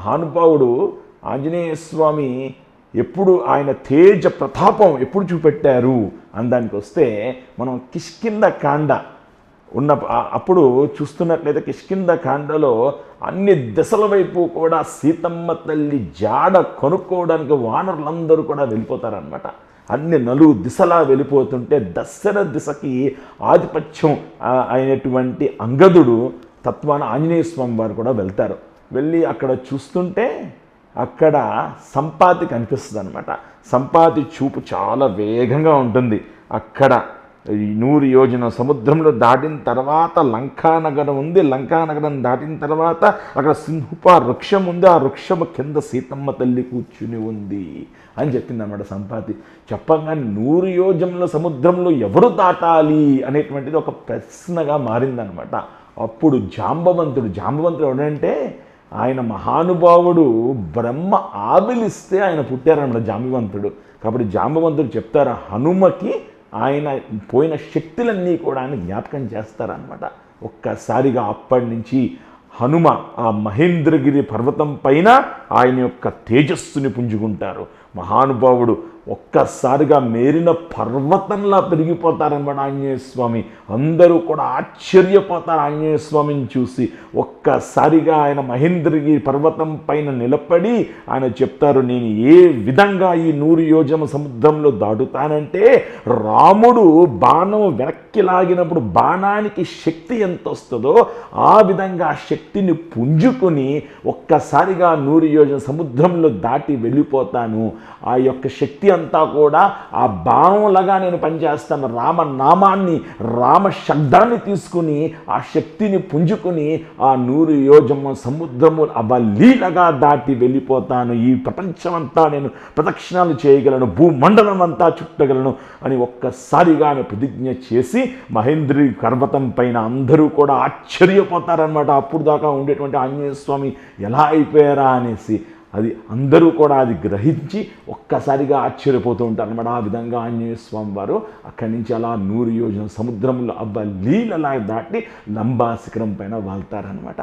మహానుభావుడు ఆంజనేయ స్వామి ఎప్పుడు ఆయన తేజ ప్రతాపం ఎప్పుడు చూపెట్టారు అందానికి వస్తే మనం కిష్కింద కాండ ఉన్న అప్పుడు చూస్తున్నట్లయితే కిష్కింద కాండలో అన్ని దశల వైపు కూడా సీతమ్మ తల్లి జాడ కొనుక్కోవడానికి వానరులందరూ కూడా వెళ్ళిపోతారనమాట అన్ని నలుగు దిశలా వెళ్ళిపోతుంటే దశర దిశకి ఆధిపత్యం అయినటువంటి అంగదుడు తత్వాన ఆంజనేయ స్వామి వారు కూడా వెళ్తారు. వెళ్ళి అక్కడ చూస్తుంటే అక్కడ సంపాతి కనిపిస్తుంది అనమాట సంపాతి చూపు చాలా వేగంగా ఉంటుంది. అక్కడ ఈ నూరు యోజన సముద్రంలో దాటిన తర్వాత లంకానగరం ఉంది. లంకానగరం దాటిన తర్వాత అక్కడ సింహుప వృక్షం ఉంది. ఆ వృక్షము కింద సీతమ్మ తల్లి కూర్చుని ఉంది అని చెప్పింది అనమాట సంపాతి. చెప్పగానే నూరు యోజనల సముద్రంలో ఎవరు దాటాలి అనేటువంటిది ఒక ప్రశ్నగా మారిందనమాట అప్పుడు జాంబవంతుడు జాంబవంతుడు ఎవడంటే ఆయన మహానుభావుడు బ్రహ్మ ఆవిలిస్తే ఆయన పుట్టారన్నమాట జాంబవంతుడు. కాబట్టి జాంబవంతుడు చెప్తారు హనుమకి ఆయన పోయిన శక్తులన్నీ కూడా ఆయన జ్ఞాపకం చేస్తారనమాట ఒక్కసారిగా అప్పటి నుంచి హనుమ ఆ మహేంద్రగిరి పర్వతం పైన ఆయన యొక్క తేజస్సుని పుంజుకుంటారు. మహానుభావుడు ఒక్కసారిగా మేరిన పర్వతంలా పెరిగిపోతారనమాట ఆంజనేయ స్వామి అందరూ కూడా ఆశ్చర్యపోతారు ఆంజనేయ స్వామిని చూసి. ఒక్కసారిగా ఆయన మహేంద్రగిరి పర్వతం పైన నిలబడి ఆయన చెప్తారు నేను ఏ విధంగా ఈ నూరు యోజన సముద్రంలో దాటుతానంటే రాముడు బాణం వెనక్కి లాగినప్పుడు బాణానికి శక్తి ఎంత వస్తుందో ఆ విధంగా ఆ శక్తిని పుంజుకొని ఒక్కసారిగా నూరు యోజన సముద్రంలో దాటి వెళ్ళిపోతాను. ఆ యొక్క శక్తి అంతా కూడా ఆ బాణంలాగా నేను పనిచేస్తాను రామనామాన్ని రామ శబ్దాన్ని తీసుకుని ఆ శక్తిని పుంజుకుని ఆ నూరు యోజమ సముద్రము అవలీలగా దాటి వెళ్ళిపోతాను. ఈ ప్రపంచమంతా నేను ప్రదక్షిణాలు చేయగలను భూమండలం అంతా చుట్టగలను అని ఒక్కసారిగా ఆమె ప్రతిజ్ఞ చేసి మహేంద్రి పర్వతం పైన అందరూ కూడా ఆశ్చర్యపోతారనమాట అప్పుడు దాకా ఉండేటువంటి ఆంజనేయ స్వామి ఎలా అయిపోయారా అనేసి. అది అందరూ కూడా అది గ్రహించి ఒక్కసారిగా ఆశ్చర్యపోతూ ఉంటారు అనమాట ఆ విధంగా ఆంజనేయ స్వామి వారు అక్కడి నుంచి అలా నూరు యోజన సముద్రంలో అబ్బా లీలలా దాటి లంబా శిఖరం పైన వాళ్తారనమాట